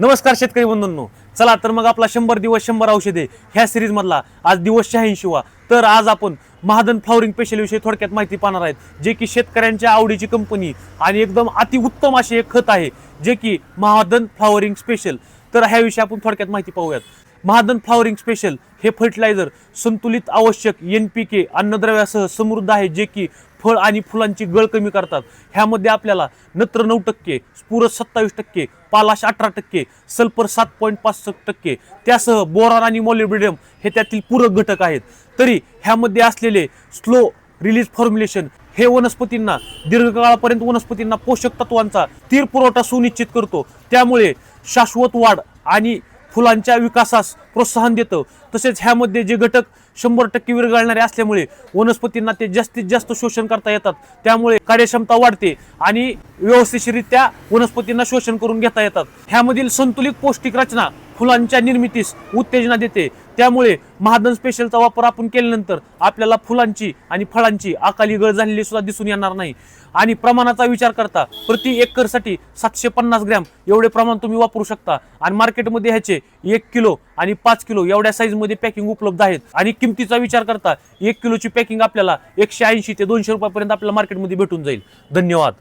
नमस्कार शेतकरी बंधूंनो. चला तर मग आपला शंभर दिवस शंभर औषधे ह्या सिरीजमधला आज दिवस शहाऐंशीवा. तर आज आपण महादन फ्लॉवरिंग स्पेशलविषयी थोडक्यात माहिती पाहणार आहेत जे की शेतकऱ्यांच्या आवडीची कंपनी आणि एकदम अतिउत्तम असे एक खत आहे जे की महादन फ्लॉवरिंग स्पेशल तर ह्याविषयी आपण थोडक्यात माहिती पाहूयात. महादन फ्लॉवरिंग स्पेशल हे फर्टिलायझर संतुलित आवश्यक एन पी के अन्नद्रव्यासह समृद्ध आहे जे की फळ आणि फुलांची गळ कमी करतात. ह्यामध्ये आपल्याला नत्र नऊ टक्के स्फुरस सत्तावीस टक्के पालाश अठरा टक्के सल्फर सात पॉईंट पाच टक्के त्यासह बोरान आणि मॉलिब्रिडियम हे त्यातील पूरक घटक आहेत. तरी ह्यामध्ये असलेले स्लो रिलीज फॉर्म्युलेशन हे वनस्पतींना दीर्घकाळापर्यंत वनस्पतींना पोषक तत्वांचा तीर पुरवठा सुनिश्चित करतो. त्यामुळे शाश्वत वाढ आणि फुलांच्या विकासास प्रोत्साहन देतं. तसेच ह्यामध्ये जे घटक शंभर टक्के विरघळणारे असल्यामुळे वनस्पतींना ते जास्तीत जास्त शोषण करता येतात. त्यामुळे कार्यक्षमता वाढते आणि व्यवस्थितरित्या वनस्पतींना शोषण करून घेता येतात. ह्यामधील संतुलित पौष्टिक रचना फुलांच्या निर्मितीस उत्तेजना देते. त्यामुळे महादन स्पेशलचा वापर आपण केल्यानंतर आपल्याला फुलांची आणि फळांची अकाली गळ झालेली सुद्धा दिसून येणार नाही. आणि प्रमाणाचा विचार करता प्रति एकरसाठी सातशे पन्नास ग्रॅम एवढे प्रमाण तुम्ही वापरू शकता. आणि मार्केटमध्ये ह्याचे एक किलो आणि पाच किलो एवढ्या साईजमध्ये पॅकिंग उपलब्ध आहेत. आणि किमतीचा विचार करता एक किलोची पॅकिंग आपल्याला एकशे ऐंशी ते दोनशे रुपयापर्यंत आपल्याला मार्केटमध्ये भेटून जाईल. धन्यवाद.